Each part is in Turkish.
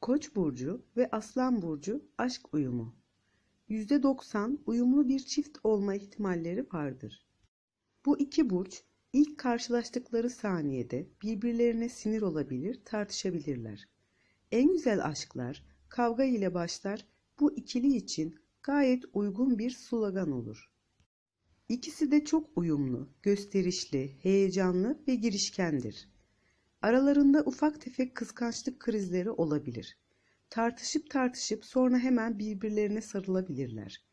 Koç burcu ve Aslan burcu aşk uyumu. %90 uyumlu bir çift olma ihtimalleri vardır. Bu iki burç ilk karşılaştıkları saniyede birbirlerine sinir olabilir, tartışabilirler. En güzel aşklar kavga ile başlar. Bu ikili için gayet uygun bir slogan olur. İkisi de çok uyumlu, gösterişli, heyecanlı ve girişkendir. Aralarında ufak tefek kıskançlık krizleri olabilir. Tartışıp tartışıp sonra hemen birbirlerine sarılabilirler.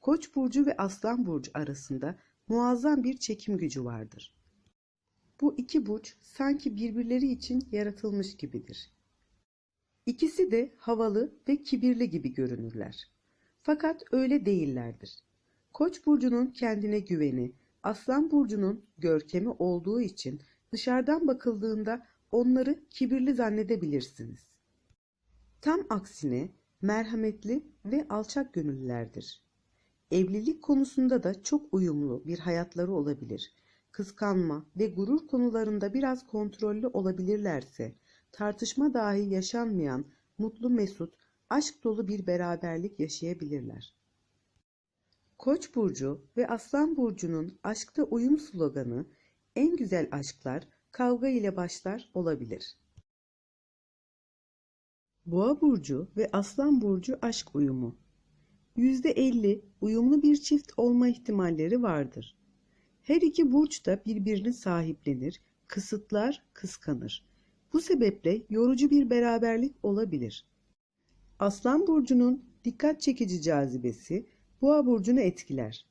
Koç burcu ve Aslan burcu arasında muazzam bir çekim gücü vardır. Bu iki burç sanki birbirleri için yaratılmış gibidir. İkisi de havalı ve kibirli gibi görünürler. Fakat öyle değillerdir. Koç burcunun kendine güveni, Aslan burcunun görkemi olduğu için dışarıdan bakıldığında onları kibirli zannedebilirsiniz. Tam aksine merhametli ve alçak gönüllülerdir. Evlilik konusunda da çok uyumlu bir hayatları olabilir. Kıskanma ve gurur konularında biraz kontrollü olabilirlerse, tartışma dahi yaşanmayan mutlu mesut, aşk dolu bir beraberlik yaşayabilirler. Koç burcu ve Aslan burcunun aşkta uyum sloganı en güzel aşklar kavga ile başlar olabilir. Boğa burcu ve Aslan burcu aşk uyumu. %50 uyumlu bir çift olma ihtimalleri vardır. Her iki burç da birbirini sahiplenir, kısıtlar, kıskanır. Bu sebeple yorucu bir beraberlik olabilir. Aslan burcunun dikkat çekici cazibesi Boğa burcunu etkiler.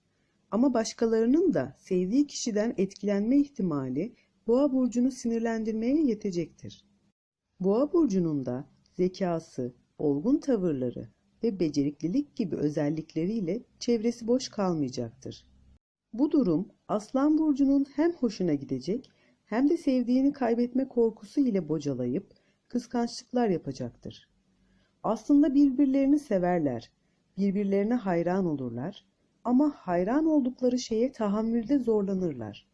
Ama başkalarının da sevdiği kişiden etkilenme ihtimali Boğa burcunu sinirlendirmeye yetecektir. Boğa burcunun da zekası, olgun tavırları ve beceriklilik gibi özellikleriyle çevresi boş kalmayacaktır. Bu durum Aslan burcunun hem hoşuna gidecek hem de sevdiğini kaybetme korkusu ile bocalayıp kıskançlıklar yapacaktır. Aslında birbirlerini severler, birbirlerine hayran olurlar ama hayran oldukları şeye tahammülde zorlanırlar.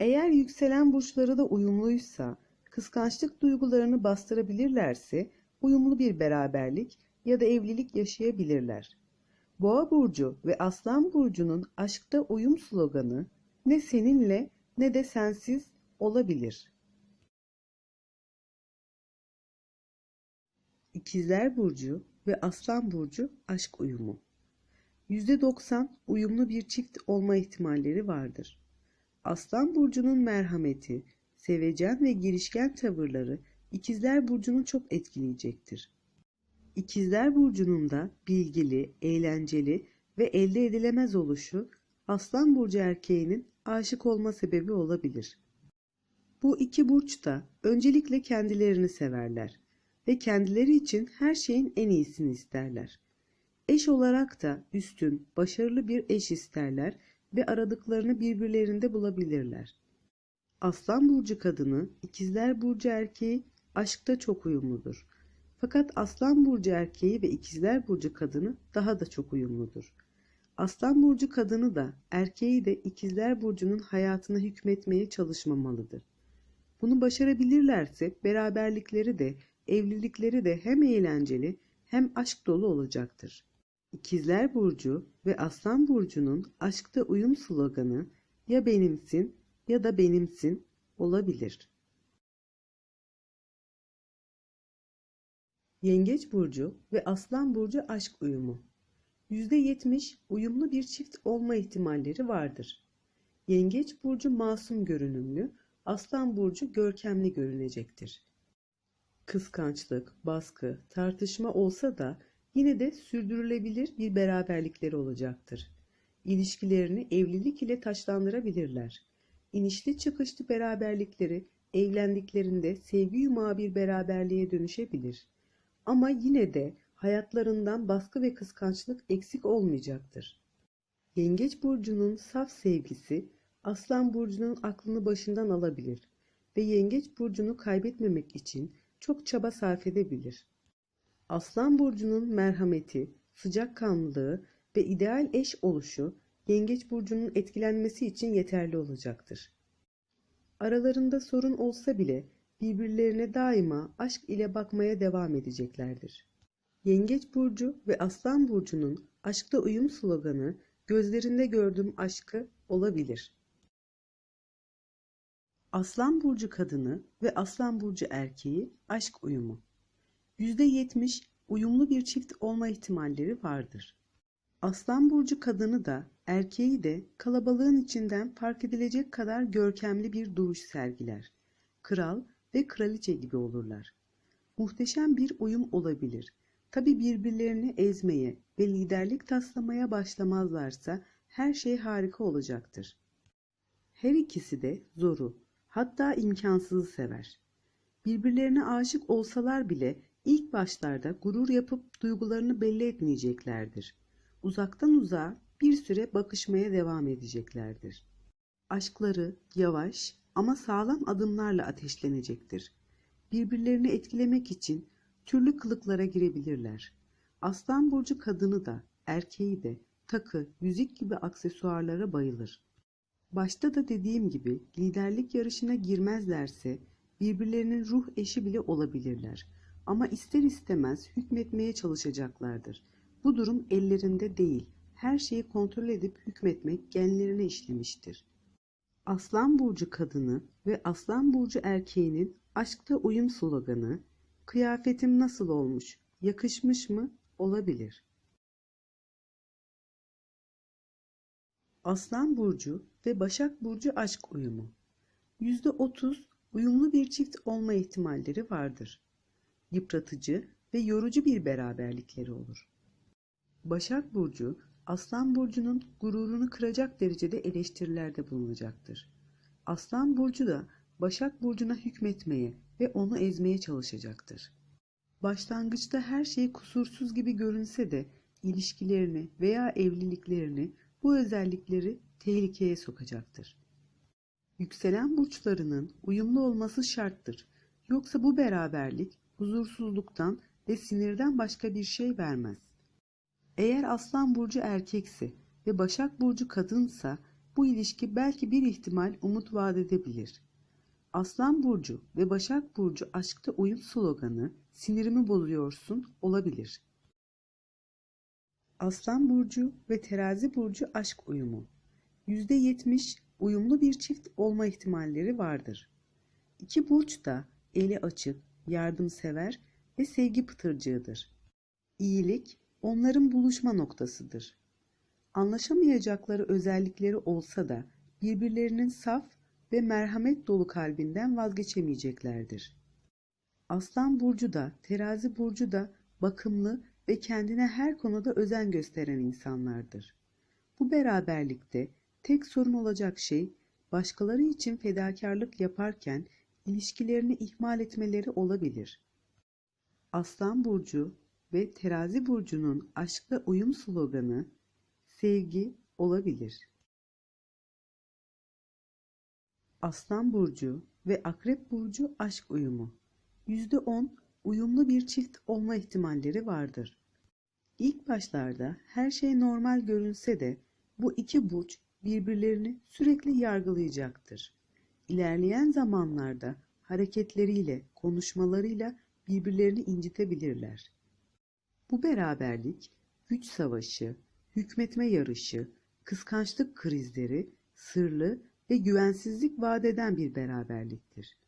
Eğer yükselen burçları da uyumluysa, kıskançlık duygularını bastırabilirlerse uyumlu bir beraberlik ya da evlilik yaşayabilirler. Boğa burcu ve Aslan burcunun aşkta uyum sloganı ne seninle ne de sensiz olabilir. İkizler burcu ve Aslan burcu aşk uyumu. %90 uyumlu bir çift olma ihtimalleri vardır. Aslan burcunun merhameti, sevecen ve girişken tavırları İkizler burcunu çok etkileyecektir. İkizler burcunun da bilgili, eğlenceli ve elde edilemez oluşu Aslan burcu erkeğinin aşık olma sebebi olabilir. Bu iki burç da öncelikle kendilerini severler ve kendileri için her şeyin en iyisini isterler. Eş olarak da üstün, başarılı bir eş isterler ve aradıklarını birbirlerinde bulabilirler. Aslan burcu kadını, ikizler burcu erkeği aşkta çok uyumludur. Fakat Aslan burcu erkeği ve ikizler burcu kadını daha da çok uyumludur. Aslan burcu kadını da erkeği de ikizler burcunun hayatına hükmetmeye çalışmamalıdır. Bunu başarabilirlerse beraberlikleri de evlilikleri de hem eğlenceli hem aşk dolu olacaktır. İkizler Burcu ve Aslan Burcu'nun aşkta uyum sloganı ya benimsin ya da benimsin olabilir. Yengeç Burcu ve Aslan Burcu aşk uyumu. %70 uyumlu bir çift olma ihtimalleri vardır. Yengeç Burcu masum görünümlü, Aslan Burcu görkemli görünecektir. Kıskançlık, baskı, tartışma olsa da yine de sürdürülebilir bir beraberlikleri olacaktır. İlişkilerini evlilik ile taşlandırabilirler. İnişli çıkışlı beraberlikleri evlendiklerinde sevgi yumağı bir beraberliğe dönüşebilir. Ama yine de hayatlarından baskı ve kıskançlık eksik olmayacaktır. Yengeç burcunun saf sevgisi Aslan burcunun aklını başından alabilir ve Yengeç burcunu kaybetmemek için çok çaba sarf edebilir. Aslan burcunun merhameti, sıcakkanlılığı ve ideal eş oluşu Yengeç burcunun etkilenmesi için yeterli olacaktır. Aralarında sorun olsa bile birbirlerine daima aşk ile bakmaya devam edeceklerdir. Yengeç burcu ve Aslan burcunun aşkta uyum sloganı gözlerinde gördüğüm aşkı olabilir. Aslan burcu kadını ve Aslan burcu erkeği aşk uyumu. %70 uyumlu bir çift olma ihtimalleri vardır. Aslan burcu kadını da erkeği de kalabalığın içinden fark edilecek kadar görkemli bir duruş sergiler. Kral ve kraliçe gibi olurlar. Muhteşem bir uyum olabilir. Tabi birbirlerini ezmeye ve liderlik taslamaya başlamazlarsa her şey harika olacaktır. Her ikisi de zoru, hatta imkansızı sever. Birbirlerine aşık olsalar bile ilk başlarda gurur yapıp duygularını belli etmeyeceklerdir. Uzaktan uzağa bir süre bakışmaya devam edeceklerdir. Aşkları yavaş ama sağlam adımlarla ateşlenecektir. Birbirlerini etkilemek için türlü kılıklara girebilirler. Aslan burcu kadını da erkeği de takı, yüzük gibi aksesuarlara bayılır. Başta da dediğim gibi liderlik yarışına girmezlerse birbirlerinin ruh eşi bile olabilirler. Ama ister istemez hükmetmeye çalışacaklardır. Bu durum ellerinde değil. Her şeyi kontrol edip hükmetmek genlerine işlemiştir. Aslan burcu kadını ve Aslan burcu erkeğinin aşkta uyum sloganı kıyafetim nasıl olmuş, yakışmış mı olabilir. Aslan burcu ve Başak burcu aşk uyumu. %30 uyumlu bir çift olma ihtimalleri vardır. Yıpratıcı ve yorucu bir beraberlikleri olur. Başak burcu Aslan burcunun gururunu kıracak derecede eleştirilerde bulunacaktır. Aslan burcu da Başak burcuna hükmetmeye ve onu ezmeye çalışacaktır. Başlangıçta her şey kusursuz gibi görünse de ilişkilerini veya evliliklerini bu özellikleri tehlikeye sokacaktır. Yükselen burçlarının uyumlu olması şarttır. Yoksa bu beraberlik huzursuzluktan ve sinirden başka bir şey vermez. Eğer Aslan burcu erkekse ve Başak burcu kadınsa bu ilişki belki bir ihtimal umut vaat edebilir. Aslan burcu ve Başak burcu aşkta uyum sloganı sinirimi bozuyorsun olabilir. Aslan burcu ve Terazi burcu aşk uyumu. %70 uyumlu bir çift olma ihtimalleri vardır. İki burç da eli açık, yardımsever ve sevgi pıtırcığıdır. İyilik onların buluşma noktasıdır. Anlaşamayacakları özellikleri olsa da birbirlerinin saf ve merhamet dolu kalbinden vazgeçemeyeceklerdir. Aslan burcu da, terazi burcu da bakımlı ve kendine her konuda özen gösteren insanlardır. Bu beraberlikte tek sorun olacak şey başkaları için fedakarlık yaparken ilişkilerini ihmal etmeleri olabilir. Aslan burcu ve terazi burcunun aşkla uyum sloganı sevgi olabilir. Aslan burcu ve akrep burcu aşk uyumu. %10 uyumlu bir çift olma ihtimalleri vardır. İlk başlarda her şey normal görünse de bu iki burç birbirlerini sürekli yargılayacaktır. İlerleyen zamanlarda hareketleriyle, konuşmalarıyla birbirlerini incitebilirler. Bu beraberlik güç savaşı, hükmetme yarışı, kıskançlık krizleri, sırlı ve güvensizlik vaat eden bir beraberliktir.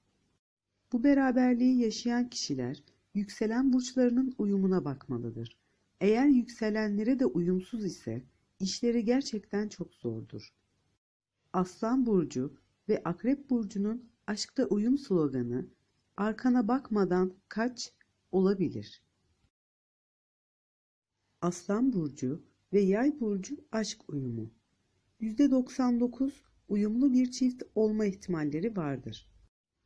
Bu beraberliği yaşayan kişiler yükselen burçlarının uyumuna bakmalıdır. Eğer yükselenlere de uyumsuz ise işleri gerçekten çok zordur. Aslan burcu ve Akrep burcunun aşkta uyum sloganı arkana bakmadan kaç olabilir. Aslan burcu ve Yay burcu aşk uyumu. %99 uyumlu bir çift olma ihtimalleri vardır.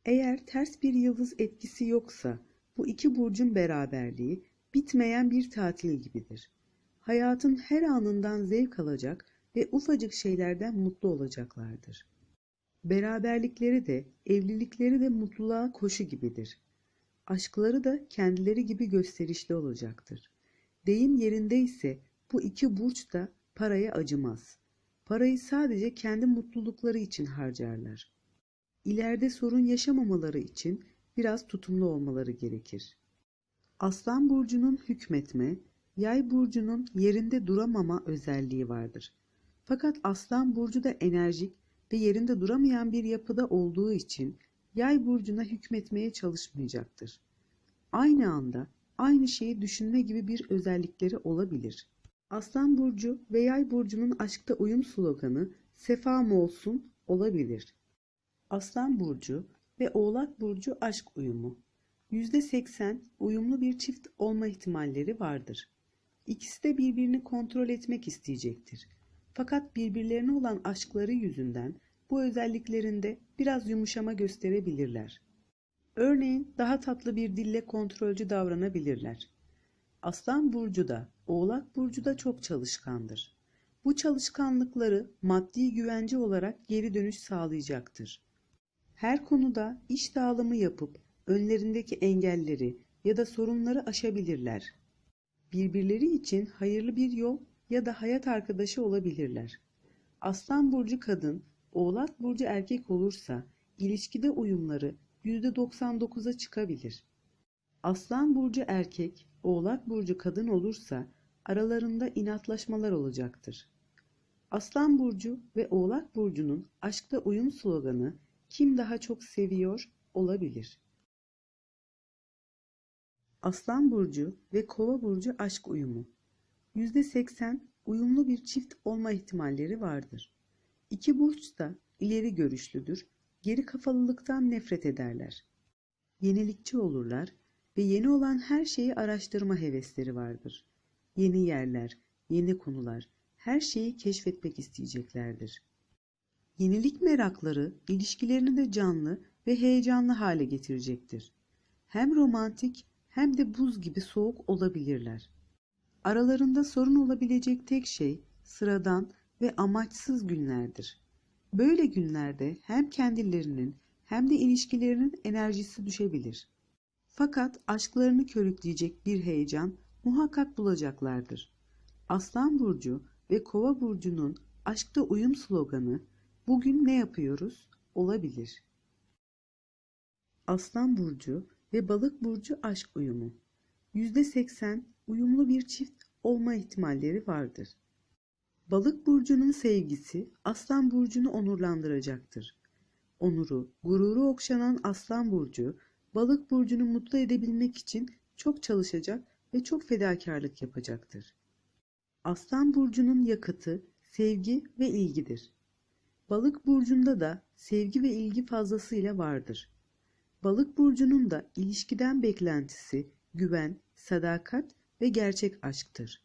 Eğer ters bir yıldız etkisi yoksa bu iki burcun beraberliği bitmeyen bir tatil gibidir. Hayatın her anından zevk alacak ve ufacık şeylerden mutlu olacaklardır. Beraberlikleri de, evlilikleri de mutluluğa koşu gibidir. Aşkları da kendileri gibi gösterişli olacaktır. Deyim yerinde ise bu iki burç da paraya acımaz. Parayı sadece kendi mutlulukları için harcarlar. İleride sorun yaşamamaları için biraz tutumlu olmaları gerekir. Aslan burcunun hükmetme, Yay burcunun yerinde duramama özelliği vardır. Fakat Aslan burcu da enerjik ve yerinde duramayan bir yapıda olduğu için Yay burcuna hükmetmeye çalışmayacaktır. Aynı anda aynı şeyi düşünme gibi bir özellikleri olabilir. Aslan burcu ve Yay burcunun aşkta uyum sloganı "Sefam olsun" olabilir. Aslan burcu ve Oğlak burcu aşk uyumu. %80 uyumlu bir çift olma ihtimalleri vardır. İkisi de birbirini kontrol etmek isteyecektir. Fakat birbirlerine olan aşkları yüzünden bu özelliklerinde biraz yumuşama gösterebilirler. Örneğin daha tatlı bir dille kontrolcü davranabilirler. Aslan burcu da, Oğlak burcu da çok çalışkandır. Bu çalışkanlıkları maddi güvence olarak geri dönüş sağlayacaktır. Her konuda iş dağılımı yapıp önlerindeki engelleri ya da sorunları aşabilirler. Birbirleri için hayırlı bir yol ya da hayat arkadaşı olabilirler. Aslan burcu kadın, Oğlak burcu erkek olursa ilişkide uyumları %99'a çıkabilir. Aslan burcu erkek, Oğlak burcu kadın olursa aralarında inatlaşmalar olacaktır. Aslan burcu ve Oğlak burcunun aşkta uyum sloganı kim daha çok seviyor olabilir. Aslan burcu ve Kova burcu aşk uyumu. %80 uyumlu bir çift olma ihtimalleri vardır. İki burç da ileri görüşlüdür, geri kafalılıktan nefret ederler. Yenilikçi olurlar ve yeni olan her şeyi araştırma hevesleri vardır. Yeni yerler, yeni konular, her şeyi keşfetmek isteyeceklerdir. Yenilik merakları ilişkilerini de canlı ve heyecanlı hale getirecektir. Hem romantik hem de buz gibi soğuk olabilirler. Aralarında sorun olabilecek tek şey sıradan ve amaçsız günlerdir. Böyle günlerde hem kendilerinin hem de ilişkilerinin enerjisi düşebilir. Fakat aşklarını körükleyecek bir heyecan muhakkak bulacaklardır. Aslan burcu ve Kova burcunun aşkta uyum sloganı bugün ne yapıyoruz olabilir. Aslan burcu ve Balık burcu aşk uyumu. %80 uyumlu bir çift olma ihtimalleri vardır. Balık burcunun sevgisi Aslan burcunu onurlandıracaktır. Onuru, gururu okşanan Aslan burcu, Balık burcunu mutlu edebilmek için çok çalışacak ve çok fedakarlık yapacaktır. Aslan burcunun yakıtı sevgi ve ilgidir. Balık burcunda da sevgi ve ilgi fazlasıyla vardır. Balık burcunun da ilişkiden beklentisi güven, sadakat ve gerçek aşktır.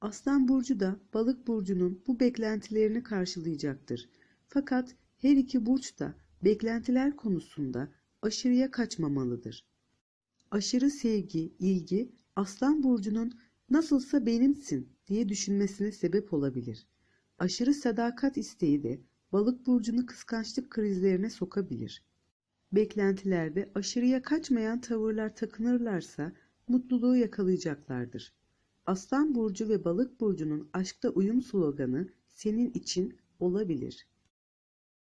Aslan burcu da balık burcunun bu beklentilerini karşılayacaktır. Fakat her iki burç da beklentiler konusunda aşırıya kaçmamalıdır. Aşırı sevgi, ilgi Aslan burcunun nasılsa benimsin diye düşünmesine sebep olabilir. Aşırı sadakat isteği de balık burcunu kıskançlık krizlerine sokabilir. Beklentilerde aşırıya kaçmayan tavırlar takınırlarsa mutluluğu yakalayacaklardır. Aslan burcu ve balık burcunun aşkta uyum sloganı senin için olabilir.